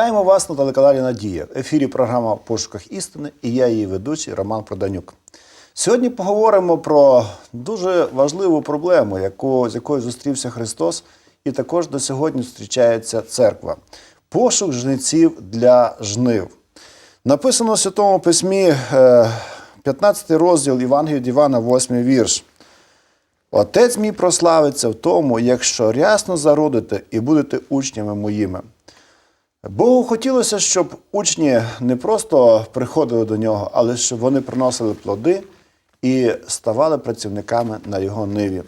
Вітаємо вас на телеканалі Надія. В ефірі програма «В пошуках істини і я її ведучий Роман Проданюк. Сьогодні поговоримо про дуже важливу проблему, яку, з якою зустрівся Христос, і також до сьогодні зустрічається церква. Пошук жнеців для жнив. Написано в Святому Письмі, е, 15 розділ Євангелія від Івана, 8 вірш. Отець мій прославиться в тому, якщо рясно зародите і будете учнями моїми. Богу хотілося, щоб учні не просто приходили до нього, але щоб вони приносили плоди і ставали працівниками на його ниві.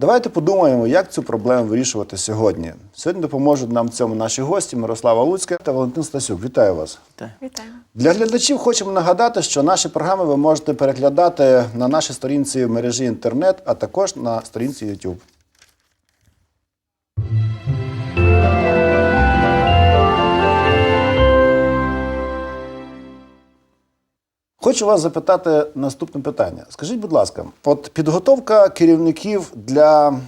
Давайте подумаємо, як цю проблему вирішувати сьогодні. Сьогодні допоможуть нам в цьому наші гості Мирослава Луцька та Валентин Стасюк. Вітаю вас. Вітаємо. Для глядачів хочемо нагадати, що наші програми ви можете переглядати на нашій сторінці в мережі інтернет, а також на сторінці YouTube. Хочу вас запитати наступне питання. Скажіть, будь ласка, от підготовка керівників для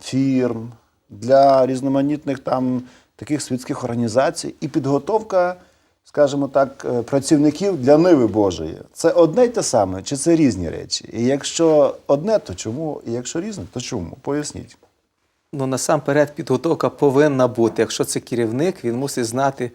фірм, для різноманітних там таких світських організацій і підготовка, скажімо так, е, працівників для ниви Божої. Це одне й те саме, чи це різні речі? І якщо одне, то чому? І якщо різне, то чому? Поясніть. Ну, насамперед, підготовка повинна бути. Якщо це керівник, він мусить знати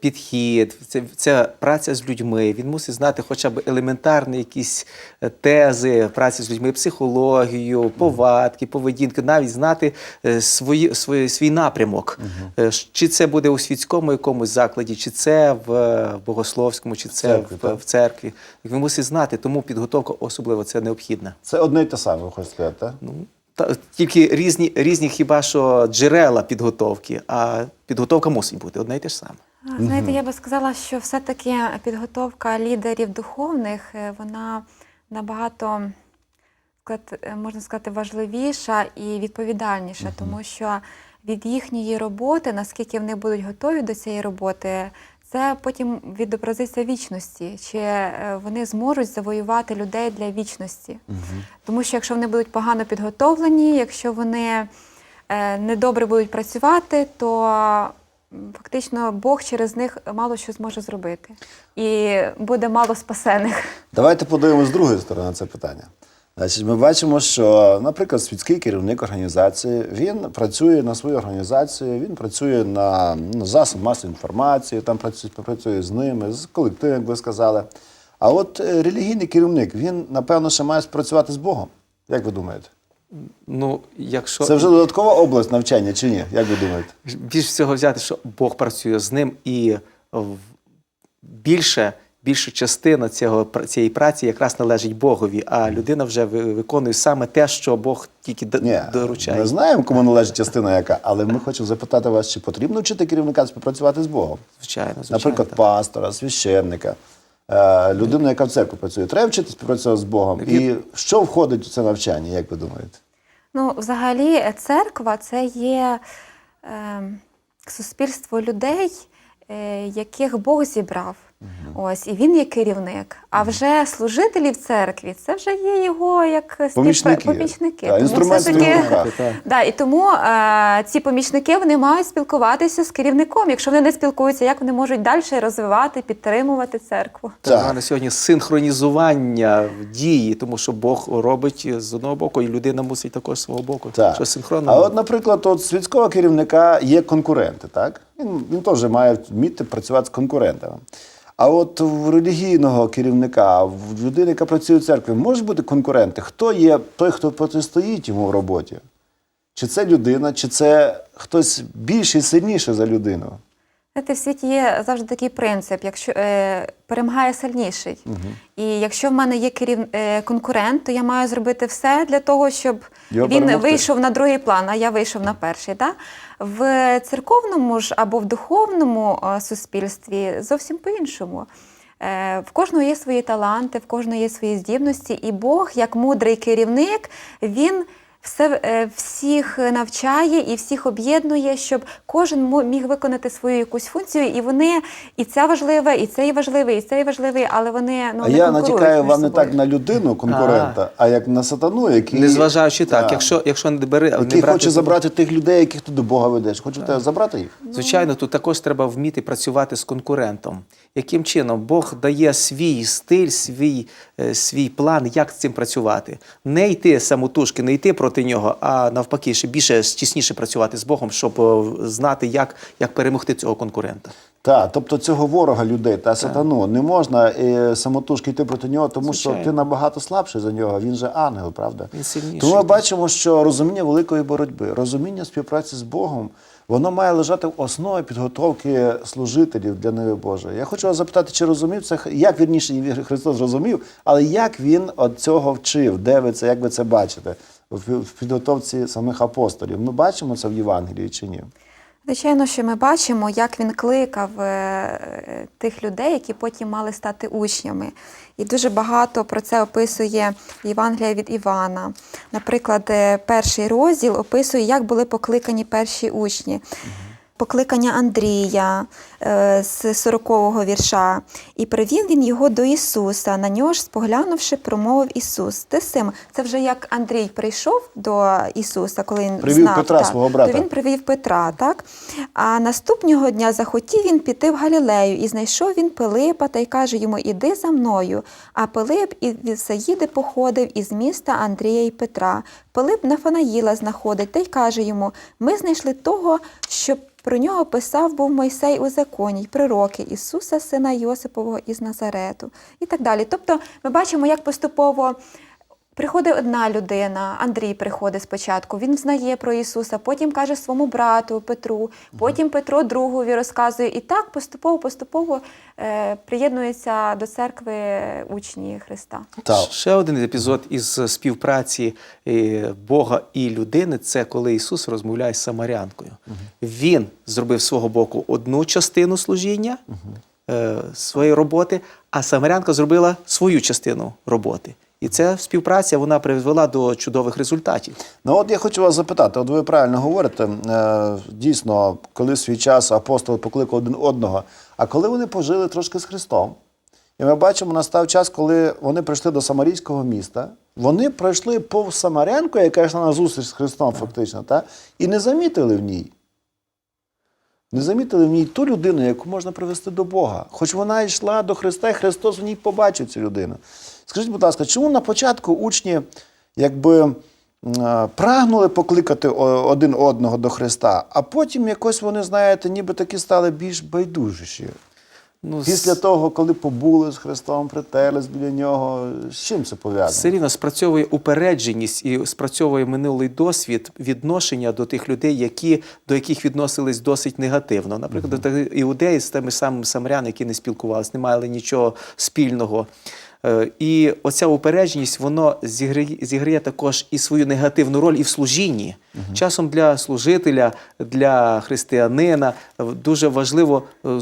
підхід, це, це праця з людьми. Він мусить знати хоча б елементарні якісь е, тези праці з людьми, психологію, повадки, поведінки, навіть знати е, свої, свої, свій напрямок. Е, ш- Чи це буде у світському якомусь закладі, чи це в, е, богословському, чи це церкві, в, в церкві. Він мусить знати, тому підготовка особливо це необхідна. Це одне й те саме, ви хочете сказати, так? Ну, та, тільки різні, різні хіба що джерела підготовки, а підготовка мусить бути одне й те ж саме. Знаєте, я би сказала, що все-таки підготовка лідерів духовних, е, вона набагато е, можна сказати, важливіша і відповідальніша, тому що від їхньої роботи, наскільки вони будуть готові до цієї роботи, це потім відобразиться вічності, чи е, вони зможуть завоювати людей для вічності. Тому що якщо вони будуть погано підготовлені, якщо вони недобре будуть працювати, то фактично Бог через них мало що зможе зробити. І буде мало спасених. Давайте подивимося з другої сторони це питання. Значить, ми бачимо, що, наприклад, світський керівник організації він працює на свою організацію, він працює на ну, засоб масової інформації, там працює, працює з ними, з колективом, як ви сказали. А от е, релігійний керівник, він, напевно, ще має спрацювати з Богом. Як ви думаєте? Ну, якщо Це вже додаткова область навчання чи ні? Як ви думаєте? більш всього взяти, що Бог працює з ним, і в- більше, більша частина цього, цієї праці якраз належить Богові, а людина вже ви- виконує саме те, що Бог тільки д- Ні, доручає. ми знаємо, кому належить частина яка, але ми хочемо запитати вас, чи потрібно вчити керівника співпрацювати з Богом? Звичайно, звичайно. Наприклад, так. пастора, священника, людину, яка в церкві працює. Треба вчити співпрацювати з Богом. І що входить у це навчання, як ви думаєте? Ну, взагалі, е, церква це є е, суспільство людей, е, яких Бог зібрав. Ось, і він є керівник. А вже служителі в церкві це вже є його як Помічники. помічники. Так, Тому все-таки- його руках. Так. Да, і тому е, ці помічники вони мають спілкуватися з керівником. Якщо вони не спілкуються, як вони можуть далі розвивати, підтримувати церкву? Так. Так. на сьогодні синхронізування в дії, тому що Бог робить з одного боку, і людина мусить також з свого боку. Так. Що синхронно. А от, наприклад, от світського керівника є конкуренти, так? Він, він теж має вміти працювати з конкурентами. А от в релігійного керівника, в людини, яка працює в церкві, можуть бути конкуренти. Хто є той, хто протистоїть йому в роботі? Чи це людина, чи це хтось більший, сильніший за людину? Знаєте, в світі є завжди такий принцип: якщо е, перемагає сильніший. І якщо в мене є керів... е, конкурент, то я маю зробити все для того, щоб Його він перемогти. вийшов на другий план, а я вийшов на перший. Да? В церковному ж або в духовному е, суспільстві зовсім по-іншому. Е, В кожного є свої таланти, в кожного є свої здібності, і Бог, як мудрий керівник, він все, е, всіх навчає і всіх об'єднує, щоб кожен мо- міг виконати свою якусь функцію, і вони і це важливе, і цей важливий, і цей важливий, але вони ну а не я натякаю вам не так на людину, конкурента, а, як на сатану, який. Незважаючи так, Да. якщо, якщо не бери, не брати хоче забрати тих людей, яких ти до Бога ведеш. Хоче тебе забрати їх? Звичайно, тут також треба вміти працювати з конкурентом. Яким чином Бог дає свій стиль, свій, е, свій план, як з цим працювати. Не йти самотужки, не йти проти нього, а навпаки, ще більше тісніше працювати з Богом, щоб е, знати, як, як перемогти цього конкурента. Так, тобто цього ворога людей та сатану не можна е, самотужки йти проти нього, тому що ти набагато слабший за нього. Він же ангел, правда? Він сильніший. Тому ми бачимо, що розуміння великої боротьби, розуміння співпраці з Богом, воно має лежати в основі підготовки служителів для неї Божої. Я хочу вас запитати, чи розумів це як вірніше Христос зрозумів, але як він от цього вчив? Де ви це, як ви це бачите в підготовці самих апостолів? Ми бачимо це в Євангелії чи ні? Звичайно, що ми бачимо, як він кликав е, тих людей, які потім мали стати учнями. І дуже багато про це описує Євангелія від Івана. Наприклад, е, перший розділ описує, як були покликані перші учні. Покликання Андрія е, з 40-го вірша. І привів він його до Ісуса. На нього ж споглянувши, промовив Ісус. Те сим, це вже як Андрій прийшов до Ісуса, коли він Привів знав, Петра, так, свого брата. То він привів Петра, так? А наступного дня захотів він піти в Галілею, і знайшов він Пилипа та й каже йому: Іди за мною. А Пилип і від Саїди походив із міста Андрія і Петра. Пилип Нафанаїла знаходить та й каже йому: Ми знайшли того, що про нього писав був Мойсей у законі й пророки Ісуса, сина Йосипового із Назарету, і так далі. Тобто ми бачимо, як поступово. Приходить одна людина, Андрій приходить спочатку, він знає про Ісуса, потім каже своєму брату Петру, потім Петро другові розказує. І так поступово-поступово е, приєднуються до церкви учні Христа. Так. Ще один епізод із співпраці е, Бога і людини це коли Ісус розмовляє з Самарянкою. Він зробив з свого боку одну частину служіння е, своєї роботи, а Самарянка зробила свою частину роботи. І ця співпраця вона привела до чудових результатів. Ну от я хочу вас запитати, от ви правильно говорите, е, дійсно, коли свій час апостоли покликали один одного, а коли вони пожили трошки з Христом, і ми бачимо, настав час, коли вони прийшли до Самарійського міста, вони пройшли повз Самарянку, яка йшла на зустріч з Христом, фактично, та? і не замітили в ній. Не замітили в ній ту людину, яку можна привести до Бога. Хоч вона йшла до Христа, і Христос в ній побачив цю людину. Скажіть, будь ласка, чому на початку учні якби е, прагнули покликати один одного до Христа, а потім якось вони, знаєте, ніби таки стали більш байдужіші? Ну, Після того, коли побули з Христом, притерлись біля нього, з чим це пов'язано? Все рівно спрацьовує упередженість і спрацьовує минулий досвід відношення до тих людей, які, до яких відносились досить негативно. Наприклад, mm іудеї з тими самими самаряни, які не спілкувалися, не мали нічого спільного. Е, І оця упередженість воно зіграє, зіграє також і свою негативну роль і в служінні. Часом для служителя, для християнина е, дуже важливо е,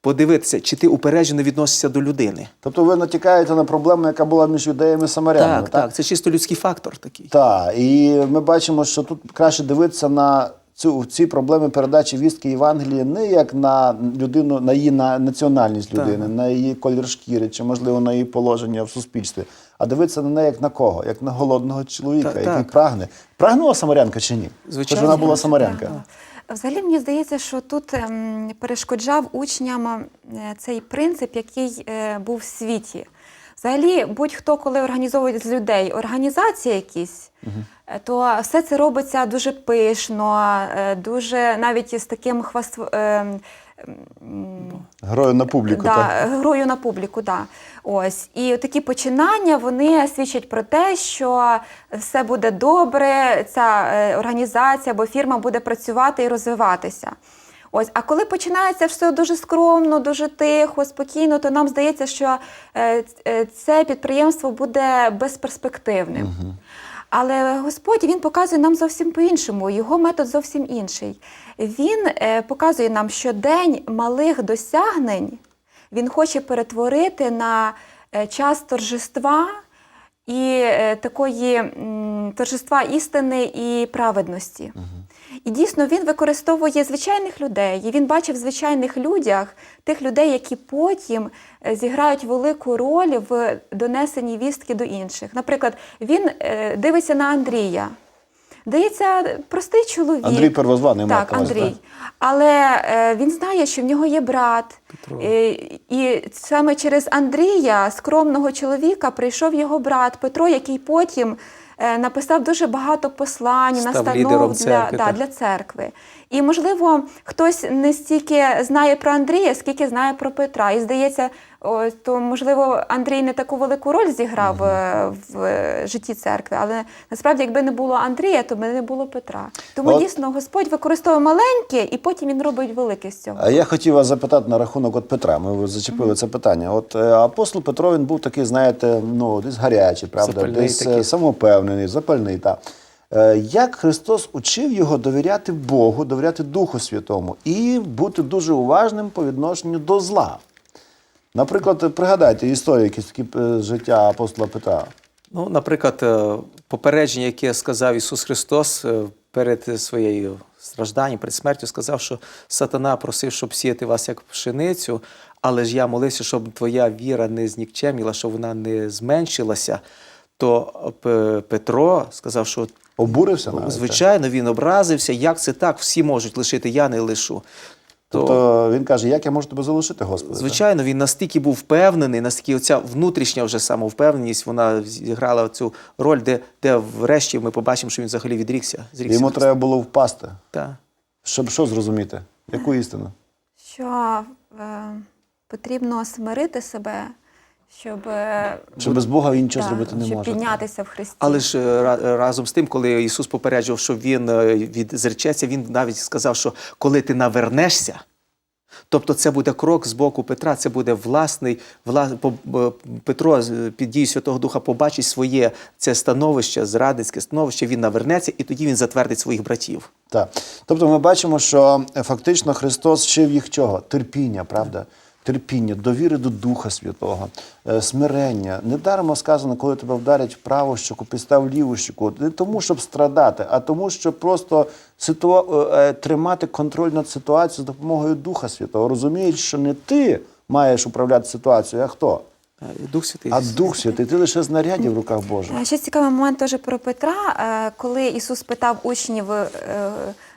подивитися, чи ти упереджено відносишся до людини. Тобто ви натякаєте на проблему, яка була між юдеями і самарянами, Так, так, це чисто людський фактор такий. Так, і ми бачимо, що тут краще дивитися на цю ці проблеми передачі вістки Євангелії не як на людину, на її на національність людини, на її колір шкіри, чи можливо на її положення в суспільстві, а дивитися на неї як на кого? Як на голодного чоловіка, Так, який так. прагне. Прагнула самарянка чи ні? Звичайно. Вона була самарянка. Взагалі мені здається, що тут ем, перешкоджав учням е, цей принцип, який е, був в світі. Взагалі, будь-хто, коли організовує з людей організації якісь, е, то все це робиться дуже пишно, е, дуже навіть з таким хваст... м, Герою на публіку. да, так? грою на публіку, да. Ось. І такі починання вони свідчать про те, що все буде добре, ця е, організація або фірма буде працювати і розвиватися. Ось, а коли починається все дуже скромно, дуже тихо, спокійно, то нам здається, що е, е, це підприємство буде безперспективним. Але Господь він показує нам зовсім по-іншому. Його метод зовсім інший. Він е, показує нам, що день малих досягнень він хоче перетворити на час торжества і такої торжества істини і праведності. І дійсно він використовує звичайних людей. І він бачив в звичайних людях тих людей, які потім е, зіграють велику роль в донесенні вістки до інших. Наприклад, він е, дивиться на Андрія. Здається, простий чоловік. Андрій Первозваний Так, увазі, Андрій. так? Але е, він знає, що в нього є брат. Петро. Е, і саме через Андрія, скромного чоловіка, прийшов його брат Петро, який потім написав дуже багато послань, Став настанов для, да, для церкви. І, можливо, хтось не стільки знає про Андрія, скільки знає про Петра. І здається, то можливо Андрій не таку велику роль зіграв е, в е, житті церкви, але насправді, якби не було Андрія, то би не було Петра. Тому От- дійсно Господь використовує маленьке, і потім він робить велике з цього. А я хотів вас запитати на рахунок от Петра. Ми зачепили це питання. От е, апостол Петро він був такий, знаєте, ну десь гарячий, правда, Запальний десь такий. самовпевнений, запальний. Та. Е, Як Христос учив його довіряти Богу, довіряти Духу Святому і бути дуже уважним по відношенню до зла. Наприклад, пригадайте історії, якісь такі е, життя апостола Петра. Ну, наприклад, е, попередження, яке сказав Ісус Христос перед своєю стражданням, перед смертю, сказав, що сатана просив, щоб сіяти вас як пшеницю, але ж я молився, щоб твоя віра не знікчеміла, щоб вона не зменшилася. То Петро сказав, що Обурився навіть. звичайно він образився. Як це так? Всі можуть лишити, я не лишу. То, Тобто він каже, як я можу тебе залишити, Господи? так? Звичайно, він настільки був впевнений, настільки оця внутрішня вже самовпевненість, вона зіграла цю роль, де, де врешті ми побачимо, що він взагалі відрікся. зрікся Йому Христа. треба було впасти, Так. щоб що зрозуміти? Яку істину? що е, потрібно смирити себе, щоб, е, Що без Бога він нічого да, зробити не щоб може. піднятися в Христі. Але ж е, разом з тим, коли Ісус попереджував, що Він е, відзречеться, Він навіть сказав, що коли ти навернешся, тобто це буде крок з боку Петра, це буде власний, вла, по- Петро під дією Святого Духа побачить своє це становище, зрадницьке становище, він навернеться, і тоді він затвердить своїх братів. Так. Тобто ми бачимо, що фактично Христос вчив їх чого? Терпіння, правда? Терпіння, довіри до Духа Святого, е, смирення. Недармо сказано, коли тебе вдарять в праву щоку, підстав ліву щоку. Не тому, щоб страдати, а тому, щоб просто ситуа- е, е, тримати контроль над ситуацією з допомогою Духа Святого. Розумієш, що не ти маєш управляти ситуацією, а хто? Дух Святий. А Дух Святий, ти лише знаряддя в руках Божих. Ще цікавий момент теж про Петра, коли Ісус питав учнів,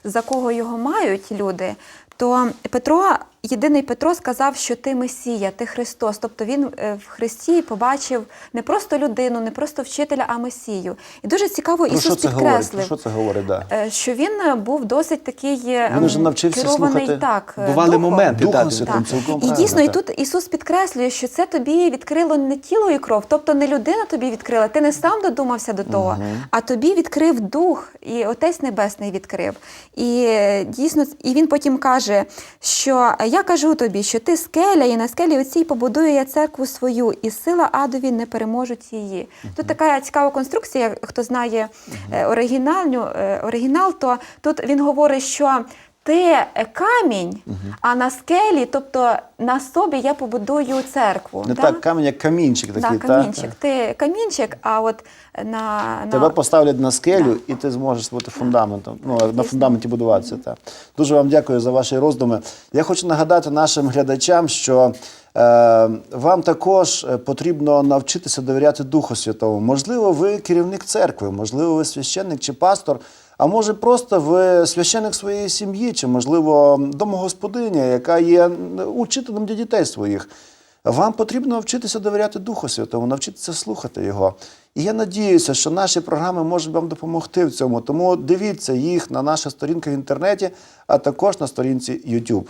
за кого його мають люди, то Петро, єдиний Петро сказав, що ти Месія, ти Христос. Тобто він е, в Христі побачив не просто людину, не просто вчителя, а Месію. І дуже цікаво, Про Ісус що це говорить? Про підкреслив, що це говорить? Да. е, що він е, був досить такий Він вже навчився керований слухати. так. Бували духом. моменти, Духом так, Так. цілком І дійсно, і тут Ісус підкреслює, що це тобі відкрило не тіло і кров, тобто не людина тобі відкрила, ти не сам додумався до того, а тобі відкрив Дух, і Отець Небесний відкрив. І дійсно, і він потім каже, що я кажу тобі, що ти скеля, і на скелі оцій побудую я церкву свою, і сила адові не переможуть її. Тут така цікава конструкція, хто знає е, оригінальну, е, оригінал, то тут він говорить, що ти е, камінь, а на скелі, тобто на собі я побудую церкву. Не да? так камінь, як камінчик такий. Да, та? камінчик. Ти камінчик, а от на, на... Тебе поставлять на скелю, і ти зможеш бути фундаментом. Ну, на фундаменті будуватися. Так. Дуже вам дякую за ваші роздуми. Я хочу нагадати нашим глядачам, що е, вам також е, потрібно навчитися довіряти Духу Святому. Можливо, ви керівник церкви, можливо, ви священник чи пастор. А може, просто ви священик своєї сім'ї, чи, можливо, домогосподиня, яка є учителем для дітей своїх. Вам потрібно навчитися довіряти Духу Святому, навчитися слухати Його. І я надіюся, що наші програми можуть вам допомогти в цьому. Тому дивіться їх на наших сторінках в інтернеті, а також на сторінці YouTube.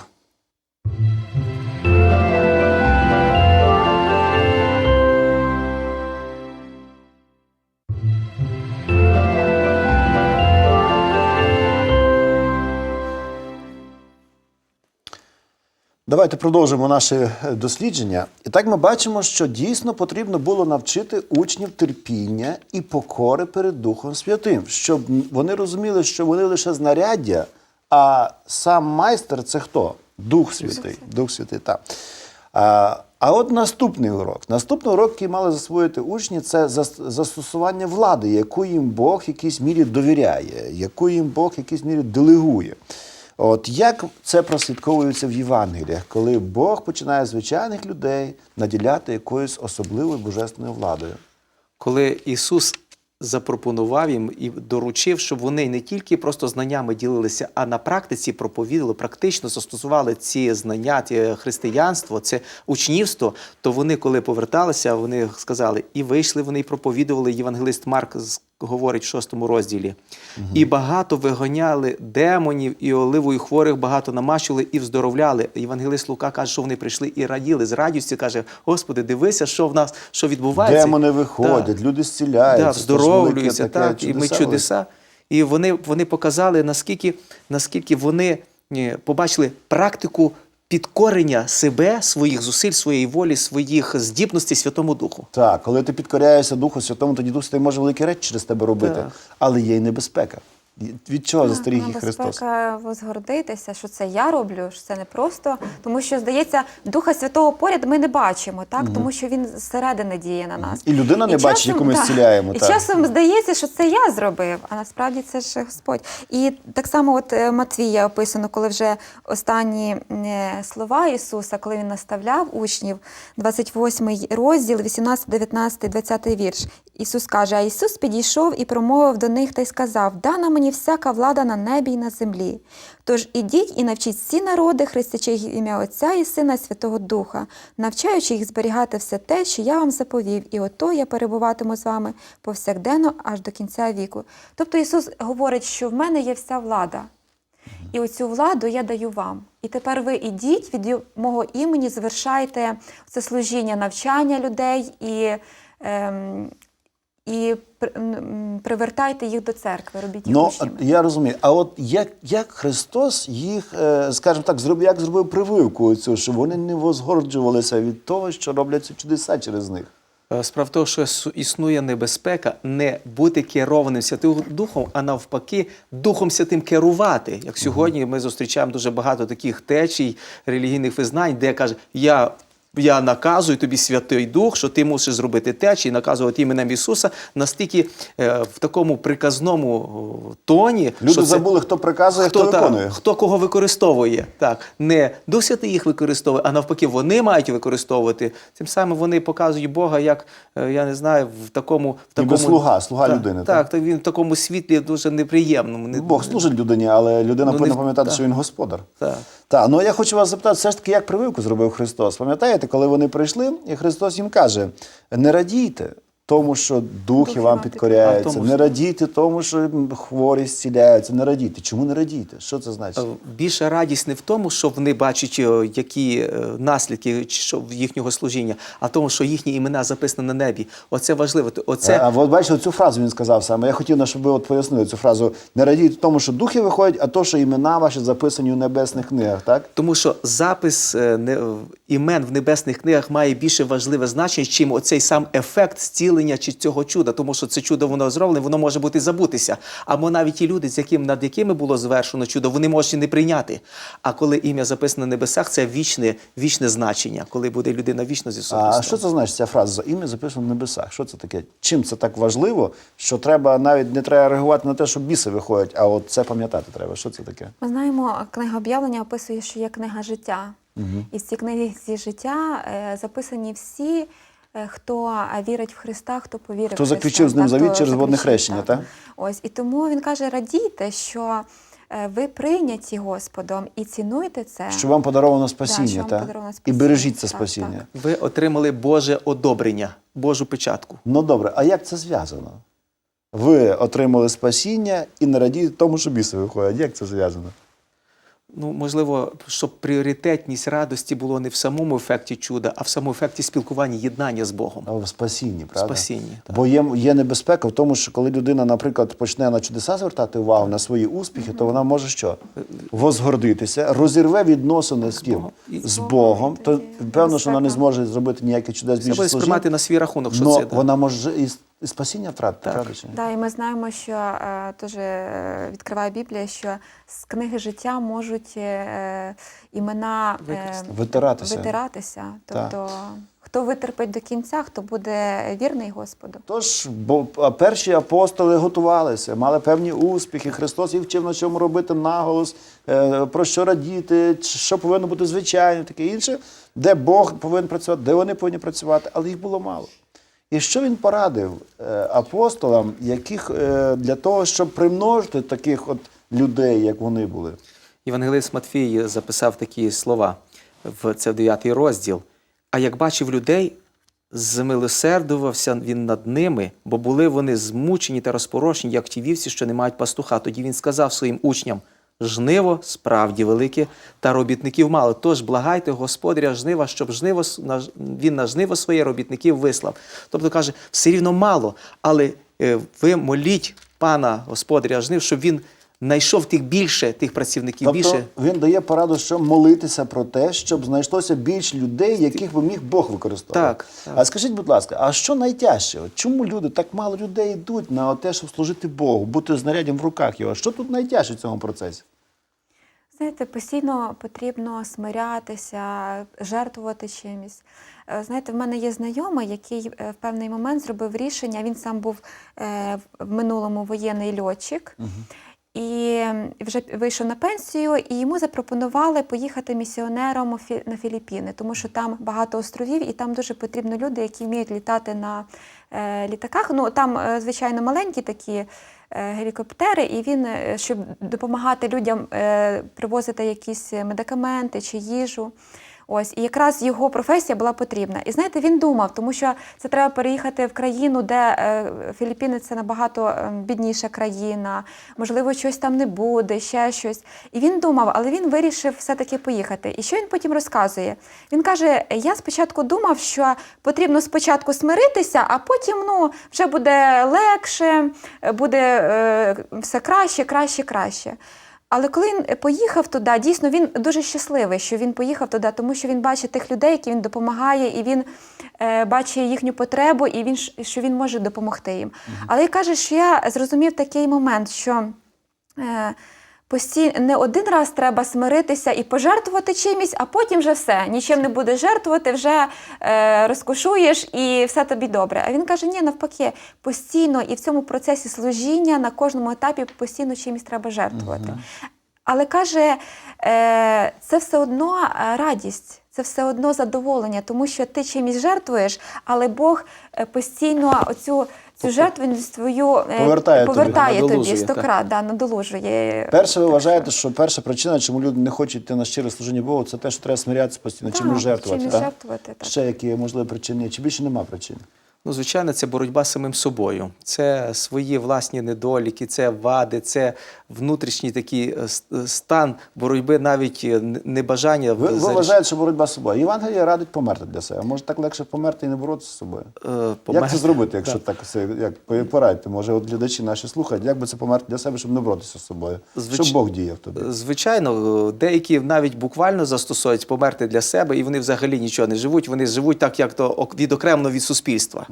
Давайте продовжимо наше е, дослідження. І так ми бачимо, що дійсно потрібно було навчити учнів терпіння і покори перед Духом Святим, щоб вони розуміли, що вони лише знаряддя, а сам майстер це хто? Дух Святий. Дух Святий, так. А, А от наступний урок. Наступний урок, який мали засвоїти учні, це застосування влади, яку їм Бог в якійсь мірі довіряє, яку їм Бог в якійсь мірі делегує. От як це прослідковується в Євангеліях, коли Бог починає звичайних людей наділяти якоюсь особливою божественною владою? коли Ісус запропонував їм і доручив, щоб вони не тільки просто знаннями ділилися, а на практиці проповідали, практично застосували ці знання, ті християнство, це учнівство, то вони, коли поверталися, вони сказали, і вийшли вони і проповідували. Євангелист Марк говорить в шостому розділі. І багато вигоняли демонів, і оливою хворих багато намащували і вздоровляли. Євангелист Лука каже, що вони прийшли і раділи з радістю. каже: Господи, дивися, що в нас що відбувається. Демони виходять, Так. люди зціляються. Да, вздоровлюються, таке так, і ми чудеса чудеса. І вони, вони показали, наскільки, наскільки вони побачили практику підкорення себе, своїх зусиль, своєї волі, своїх здібностей Святому Духу. Так, коли ти підкоряєшся Духу Святому, тоді Дух Святий може великі речі через тебе робити. Так. Але є й небезпека. І Від чого застеріг їх Христос? Возгордитися, що це я роблю, що це не просто, тому що здається, Духа Святого поряд ми не бачимо, так тому що він зсередини діє на нас. І людина не бачить, яку ми зціляємо, І так. часом здається, що це я зробив, а насправді це ж Господь. І так само, от е, Матвія описано, коли вже останні е, слова Ісуса, коли він наставляв учнів, 28 розділ, 18, 19, 20 вірш. Ісус каже: А Ісус підійшов і промовив до них та й сказав: Дана мені всяка влада на небі й на землі. Тож ідіть і навчіть всі народи, хрестячи їх ім'я Отця і Сина і Святого Духа, навчаючи їх зберігати все те, що я вам заповів, і ото я перебуватиму з вами повсякденно аж до кінця віку. Тобто Ісус говорить, що в мене є вся влада. І оцю владу я даю вам. І тепер ви ідіть від мого імені, завершайте це служіння навчання людей і, ем, і при- привертайте їх до церкви, робіть їх Ну, учнями. я розумію. А от як, як Христос їх, е, скажімо так, зробив, як зробив прививку цю, щоб вони не возгорджувалися від того, що робляться чудеса через них? Е, Справа в тому, що існує небезпека не бути керованим Святим Духом, а навпаки, Духом Святим керувати. Як сьогодні ми зустрічаємо дуже багато таких течій релігійних визнань, де каже, я. Я наказую тобі Святий Дух, що ти мусиш зробити те, чи наказувати іменем Ісуса настільки е, в такому приказному тоні. Люди що це- забули, хто приказує, хто, та, виконує. хто кого використовує. Так, не Дух Святий їх використовує, а навпаки, вони мають використовувати. Тим самим вони показують Бога як, е, я не знаю, в такому. В Ніби слуга, слуга так, людини, Так, так? так, він в такому світлі дуже неприємному. Не- Бог служить людині, але людина Ну, повинна пам'ятати, що він господар. Так. Так, ну я хочу вас запитати, все ж таки, як прививку зробив Христос? Пам'ятаєте, коли вони прийшли, і Христос їм каже: не радійте тому, що духи вам підкоряються, тому, не що- радійте тому, що хворі зціляються, не радійте. Чому не радійте? Що це значить? Е, Більша радість не в тому, що вони бачать, е, які е, наслідки що в їхнього служіння, а в тому, що їхні імена записані на небі. Оце важливо. Оце А от бачите, цю фразу він сказав саме. Я хотів, щоб ви от пояснили цю фразу. Не радійте тому, що духи виходять, а то, що імена ваші записані у небесних книгах, так? Тому що запис не- імен в небесних книгах має більше важливе значення, чим оцей сам ефект зцілення чи цього чуда. Тому що це чудо воно зроблене, воно може бути забутися. Або навіть ті люди, з яким над якими було звершено чудо, вони можуть і не прийняти. А коли ім'я записане на небесах, це вічне, вічне значення, коли буде людина вічно зі Ісусом А що це значить ця фраза? За ім'я записано в небесах. Що це таке? Чим це так важливо, що треба навіть не треба реагувати на те, що біси виходять, а от це пам'ятати треба. Що це таке? Ми знаємо, книга об'явлення описує, що є книга життя. І в цій книзі життя е, записані всі, хто е, вірить в Христа, хто повірив. Хто в Христа, заключив з ним завіт через водне хрещення, так? Ось і тому він каже: радійте, що е, ви прийняті Господом і цінуйте це. Що вам подаровано спасіння, що вам так? подаровано І бережіть це Так, спасіння. так. Ви отримали Боже одобрення, Божу печатку. Ну добре, а як це зв'язано? Ви отримали спасіння і не радієте тому, що біси виходять. Як це зв'язано? Ну, можливо, щоб пріоритетність радості було не в самому ефекті чуда, а в самому ефекті спілкування, єднання з Богом. А в спасінні, правда? Спасінні, так. Бо є, є небезпека в тому, що коли людина, наприклад, почне на чудеса звертати увагу на свої успіхи, то вона може що? Возгордитися, розірве відносини з ким? Богом. І- З Богом. То певно, що вона не зможе зробити ніяких чудес Це більше буде служінь. сприймати на свій рахунок, що Но це. да. вона може І спасіння втратити, Так. Да, і ми знаємо, що е, теж е, відкриває Біблія, що з книги життя можуть е, імена е. Витиратися. витиратися. Так. Тобто, хто витерпить до кінця, хто буде вірний Господу. Тож, бо перші апостоли готувалися, мали певні успіхи. Христос їх вчив на чому робити наголос, е, про що радіти, що повинно бути звичайно, таке інше, де Бог повинен працювати, де вони повинні працювати, але їх було мало. І що він порадив е, апостолам, яких е, для того, щоб примножити таких от людей, як вони були? Євангелист Матфій записав такі слова в це 9 розділ. А як бачив людей, змилосердувався він над ними, бо були вони змучені та розпорошені, як ті вівці, що не мають пастуха. Тоді він сказав своїм учням: жниво справді велике, та робітників мало. Тож благайте господаря жнива, щоб жниво він на жниво своє робітників вислав. Тобто каже, все рівно мало, але е, ви моліть пана господаря жнив, щоб він знайшов тих більше, тих працівників Тобто більше. він дає пораду, що молитися про те, щоб знайшлося більш людей, яких би міг Бог використовувати. Так, так. А скажіть, будь ласка, а що найтяжче? Чому люди так мало людей йдуть на те, щоб служити Богу, бути знаряддям в руках його? Що тут найтяжче в цьому процесі? Знаєте, постійно потрібно смирятися, жертвувати чимось. Е, Знаєте, в мене є знайомий, який е, в певний момент зробив рішення. Він сам був е, в минулому воєнний льотчик. І вже вийшов на пенсію, і йому запропонували поїхати місіонером на Філіппіни, тому що там багато островів, і там дуже потрібно люди, які вміють літати на е, літаках. Ну там, е, звичайно, маленькі такі е, гелікоптери, і він, щоб допомагати людям привозити якісь медикаменти чи їжу. Ось, і якраз його професія була потрібна. І знаєте, він думав, тому що це треба переїхати в країну, де е, Філіппіни це набагато е, бідніша країна, можливо, щось там не буде, ще щось. І він думав, але він вирішив все-таки поїхати. І що він потім розказує? Він каже: Я спочатку думав, що потрібно спочатку смиритися, а потім ну, вже буде легше, буде е, все краще, краще, краще. Але коли він поїхав туди, дійсно він дуже щасливий, що він поїхав туди, тому що він бачить тих людей, які він допомагає, і він е, бачить їхню потребу, і він що він може допомогти їм. Але я каже, що я зрозумів такий момент, що е, постій... не один раз треба смиритися і пожертвувати чимось, а потім вже все. Нічим не будеш жертвувати, вже е, розкошуєш і все тобі добре. А він каже: ні, навпаки, постійно і в цьому процесі служіння на кожному етапі постійно чимось треба жертвувати. Але каже, е, це все одно е, радість, це все одно задоволення, тому що ти чимось жертвуєш, але Бог е, постійно оцю цю жертву свою повертає, Повертає тобі. тобі стократ, да, надолужує. Перше, ви вважаєте, що перша причина, чому люди не хочуть йти на щире служіння Богу, це те, що треба смирятися постійно, чим жертвувати. Чим жертвувати, так. Ще які можливі причини, чи більше нема причин? Ну, звичайно, це боротьба з самим собою. Це свої власні недоліки, це вади, це внутрішній такий е, е, стан боротьби, навіть е, небажання Ви, ви вважаєте, що боротьба з собою. Євангеліє радить померти для себе. Може так легше померти і не боротися з собою? е, Як це зробити, якщо так все, як порадьте? Може, от глядачі наші слухають, як би це померти для себе, щоб не боротися з собою? Звич- Щоб Бог діяв тобі. Звичайно, деякі навіть буквально застосовують померти для себе, і вони взагалі нічого не живуть. Вони живуть так, як то ок- відокремлено від суспільства.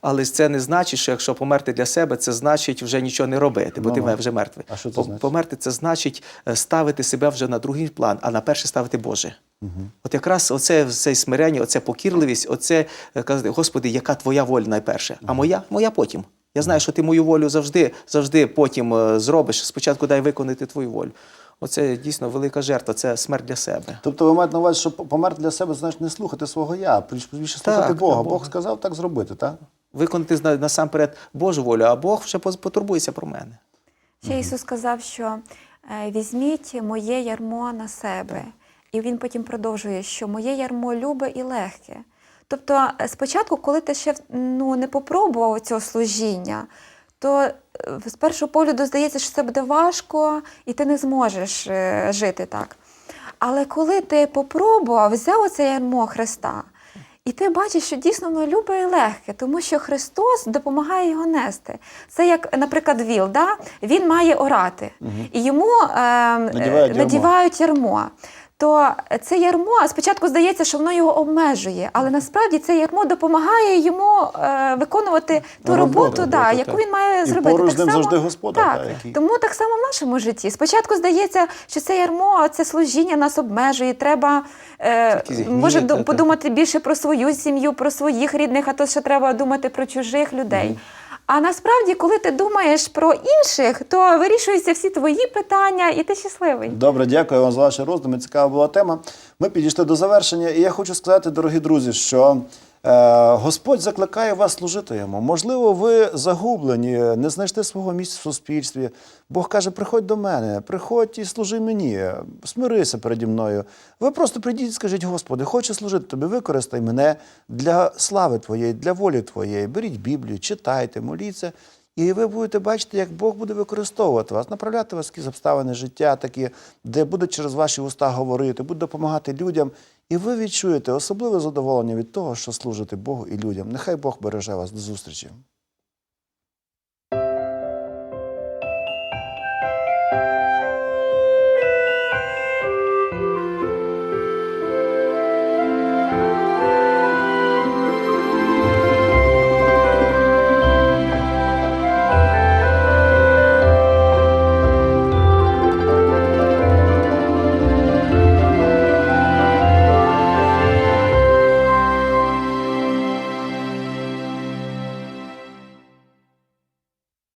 Але ж це не значить, що якщо померти для себе, це значить вже нічого не робити, бо Ну, ти ну. вже мертвий. А що це значить? Померти це значить е, ставити себе вже на другий план, а на перше ставити Боже. От якраз оце це смирення, оце покірливість, оце е, казати, Господи, яка твоя воля найперше, а моя моя потім. Я знаю, що ти мою волю завжди, завжди потім е, зробиш. Спочатку дай виконати твою волю. Оце дійсно велика жертва, це смерть для себе. Тобто ви маєте на увазі, що померти для себе, значить не слухати свого я, більше слухати Так, Бога. Бог сказав так зробити, так? Виконати насамперед Божу волю, а Бог поз- потурбується про мене. Ще Ісус сказав, що е, візьміть моє ярмо на себе. І він потім продовжує, що моє ярмо любе і легке. Тобто, е, спочатку, коли ти ще ну, не попробував цього служіння, то е, з першого погляду здається, що це буде важко, і ти не зможеш е, жити так. Але коли ти попробував, взяв оце ярмо Христа, і ти бачиш, що дійсно воно любе і легке, тому що Христос допомагає його нести. Це як, наприклад, віл, да? він має орати, і йому е, Надівають ярмо. То це ярмо спочатку здається, що воно його обмежує, але насправді це ярмо допомагає йому е, виконувати ту Роботу, роботу, да, роботу, яку так. він має І зробити. поруч з ним завжди Господар, Так, да, який- тому так само в нашому житті. Спочатку здається, що це ярмо, це служіння нас обмежує. Треба е, Тільки може ду- та-та. подумати більше про свою сім'ю, про своїх рідних, а то ще треба думати про чужих людей. А насправді, коли ти думаєш про інших, то вирішуються всі твої питання, і ти щасливий. Добре, дякую вам за ваші роздуми. Цікава була тема. Ми підійшли до завершення, і я хочу сказати, дорогі друзі, що Господь закликає вас служити йому. Можливо, ви загублені, не знайшли свого місця в суспільстві. Бог каже: приходь до мене, приходь і служи мені, смирися переді мною. Ви просто прийдіть і скажіть, Господи, хочу служити тобі, використай мене для слави Твоєї, для волі Твоєї. Беріть Біблію, читайте, моліться. І ви будете бачити, як Бог буде використовувати вас, направляти вас якісь обставини життя, такі, де буде через ваші уста говорити, буде допомагати людям. І ви відчуєте особливе задоволення від того, що служите Богу і людям. Нехай Бог береже вас до зустрічі.